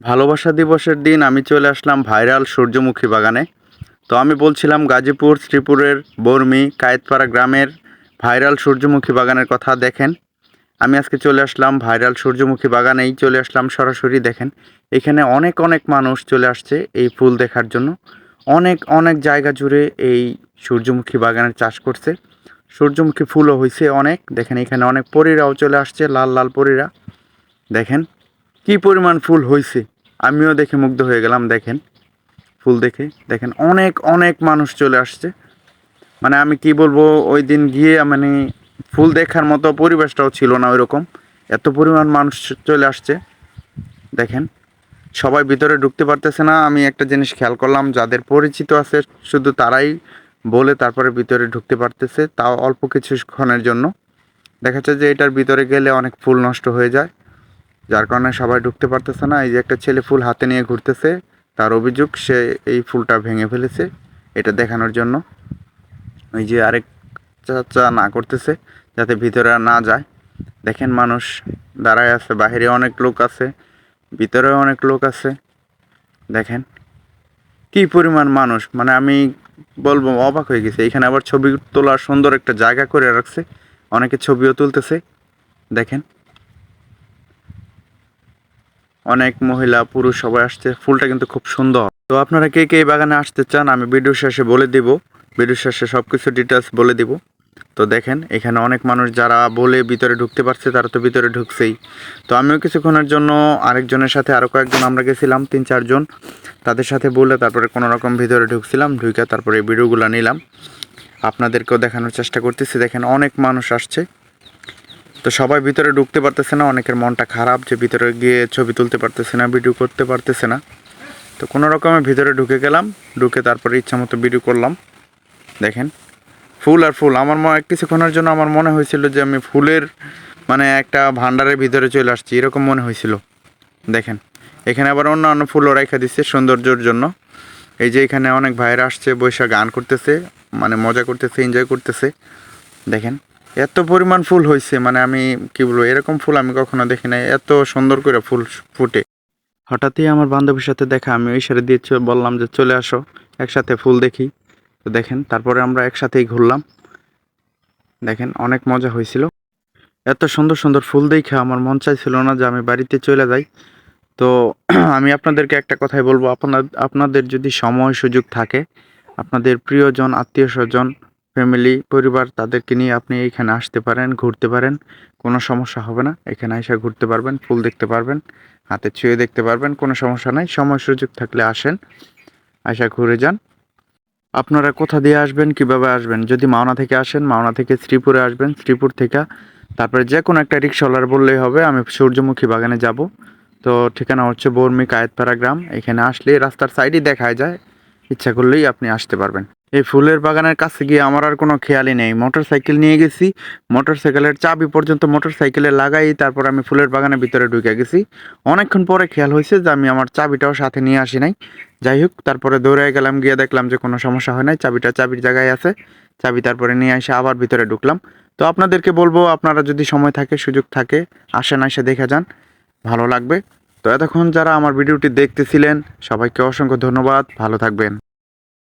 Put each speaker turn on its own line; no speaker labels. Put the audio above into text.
ভালোবাসা দিবসের দিন আমি চলে আসলাম ভাইরাল সূর্যমুখী বাগানে। তো আমি বলছিলাম গাজীপুর শ্রীপুরের বর্মি, কায়েতপাড়া গ্রামের ভাইরাল সূর্যমুখী বাগানের কথা দেখেন। আমি আজকে চলে আসলাম ভাইরাল সূর্যমুখী বাগানেই চলে আসলাম সরাসরি দেখেন। এখানে অনেক অনেক মানুষ চলে আসছে এই ফুল দেখার জন্য। অনেক অনেক জায়গা জুড়ে এই সূর্যমুখী বাগানের চাষ করছে। সূর্যমুখী ফুলও হয়েছে অনেক। দেখেন এখানে অনেক পরীরাও চলে আসছে, লাল লাল পরীরা। দেখেন কি পরিমাণ ফুল হয়েছে আমিও দেখে মুগ্ধ হয়ে গেলাম, দেখেন। ফুল দেখে, দেখেন, অনেক অনেক মানুষ চলে আসছে। মানে আমি কি বলব, ওই দিন গিয়ে মানে ফুল দেখার মতো পরিবেশটাও ছিল না ওই রকম এত পরিমাণ মানুষ চলে আসছে। দেখেন, সবাই ভিতরে ঢুকতে পারতেছে না। আমি একটা জিনিস খেয়াল করলাম, যাদের পরিচিত আছে, শুধু তারাই বলে তারপরে ভিতরে ঢুকতে পারতেছে, তাও অল্প কিছুক্ষণের জন্য। দেখা যাচ্ছে যে এটার ভিতরে গেলে অনেক ফুল নষ্ট হয়ে যায়। যার কারণে সবাই ঢুকতে পারতেছে না। এই যে একটা ছেলে ফুল হাতে নিয়ে ঘুরতেছে, তার অভিযোগ সে এই ফুলটা ভেঙে ফেলেছে, এটা দেখানোর জন্য। ওই যে আরেক চাচা না করতেছে, যাতে ভিতরে না যায়। দেখেন মানুষ দাঁড়ায় আছে বাইরে অনেক লোক আছে, ভিতরেও অনেক লোক আছে। দেখেন কি পরিমাণ মানুষ মানে আমি বলব অবাক হয়ে গেছে। এখানে আবার ছবি তোলার সুন্দর একটা জায়গা করে রাখছে, অনেকে ছবিও তুলতেছে। দেখেন অনেক মহিলা, পুরুষ সবাই আসছে। ফুলটা কিন্তু খুব সুন্দর। তো আপনারা কে কে এই বাগানে আসতে চান, আমি ভিডিও শেষে বলে দিব। ভিডিও শেষে সব কিছু ডিটেলস বলে দিব। তো দেখেন, এখানে অনেক মানুষ যারা বলে ভিতরে ঢুকতে পারছে, তারা তো ভিতরে ঢুকছেই। তো আমিও কিছুক্ষণের জন্য আরেকজনের সাথে আরও কয়েকজন আমরা গেছিলাম, তিন চারজন। তাদের সাথে বলে তারপরে কোনো রকম ভিতরে ঢুকছিলাম ঢুকে তারপরে ভিডিওগুলো নিলাম। আপনাদেরকেও দেখানোর চেষ্টা করতেছি। দেখেন অনেক মানুষ আসছে। তো সবাই ভিতরে ঢুকতে পারতেছে না, অনেকের মনটা খারাপ যে ভিতরে গিয়ে ছবি তুলতে পারতেছে না ভিডিও করতে পারতেছে না। তো কোনো রকমে ভিতরে ঢুকে গেলাম, ঢুকে তারপরে ইচ্ছা মতো ভিডিও করলাম। দেখেন, ফুল আর ফুল। আমার মনে কিছুক্ষণের জন্য আমার মনে হয়েছিল যে আমি ফুলের মানে একটা ভান্ডারের ভিতরে চলে আসছি, এরকম মনে হয়েছিল। দেখেন, এখানে আবার অন্য অন্য ফুলও রেখা দিচ্ছে সৌন্দর্যর জন্য। এই যে এখানে অনেক ভাইরা আসছে বৈশাখ গান করতেছে মানে মজা করতেছে এনজয় করতেছে। দেখেন এত পরিমাণ ফুল হয়েছে মানে আমি কি বলব, এরকম ফুল আমি কখনো দেখি নাই। এত সুন্দর করে ফুল ফুটে। হঠাৎই আমার বান্ধবীর সাথে দেখা, আমি ওই সারে দিয়ে বললাম যে, চলে আসো, একসাথে ফুল দেখি। তো দেখেন, তারপরে আমরা একসাথেই ঘুরলাম। দেখেন, অনেক মজা হয়েছিল এত সুন্দর সুন্দর ফুল দেখে আমার মন চাইছিল না যে আমি বাড়িতে চলে যাই। তো আমি আপনাদেরকে একটা কথাই বলব আপনার আপনাদের যদি সময় সুযোগ থাকে, আপনাদের প্রিয়জন, আত্মীয় স্বজন ফ্যামিলি, পরিবার তাদেরকে নিয়ে আপনি এইখানে আসতে পারেন, ঘুরতে পারেন, কোনো সমস্যা হবে না। এখানে এসে ঘুরতে পারবেন, ফুল দেখতে পারবেন, হাতে ছুঁয়ে দেখতে পারবেন, কোনো সমস্যা নাই। সময় সুযোগ থাকলে আসেন, আসা ঘুরে যান। আপনারা কোথা দিয়ে আসবেন, কীভাবে আসবেন? যদি মাওনা থেকে আসেন, মাওনা থেকে শ্রীপুরে আসবেন, শ্রীপুর থেকে তারপরে যে কোনো একটা রিক্সাওয়ালার বললেই হবে, আমি সূর্যমুখী বাগানে যাব। তো ঠিকানা হচ্ছে বর্মি কায়েতপাড়া গ্রাম। এখানে আসলে রাস্তার সাইডই দেখায় যায়, ইচ্ছা করলেই আপনি আসতে পারবেন। এই ফুলের বাগানের কাছে গিয়ে আমার আর কোনো খেয়ালই নেই। মোটর সাইকেল নিয়ে গেছি মোটর সাইকেলের চাবি পর্যন্ত মোটর সাইকেলে লাগাই, তারপর আমি ফুলের বাগানের ভিতরে ঢুকে গেছি। অনেকক্ষণ পরে খেয়াল হয়েছে যে আমি আমার চাবিটাও সাথে নিয়ে আসি নাই। যাই হোক, তারপরে দৌড়ে গেলাম, গিয়ে দেখলাম যে কোনো সমস্যা হয় নাই, চাবিটা চাবির জায়গায় আছে। চাবি তারপরে নিয়ে এসে আবার ভিতরে ঢুকলাম। তো আপনাদেরকে বলব, আপনারা যদি সময় থাকে, সুযোগ থাকে, আসেন, এসে দেখে যান। ভালো লাগবে। তো এতক্ষণ যারা আমার ভিডিওটি দেখতেছিলেন, সবাইকে অসংখ্য ধন্যবাদ। ভালো থাকবেন।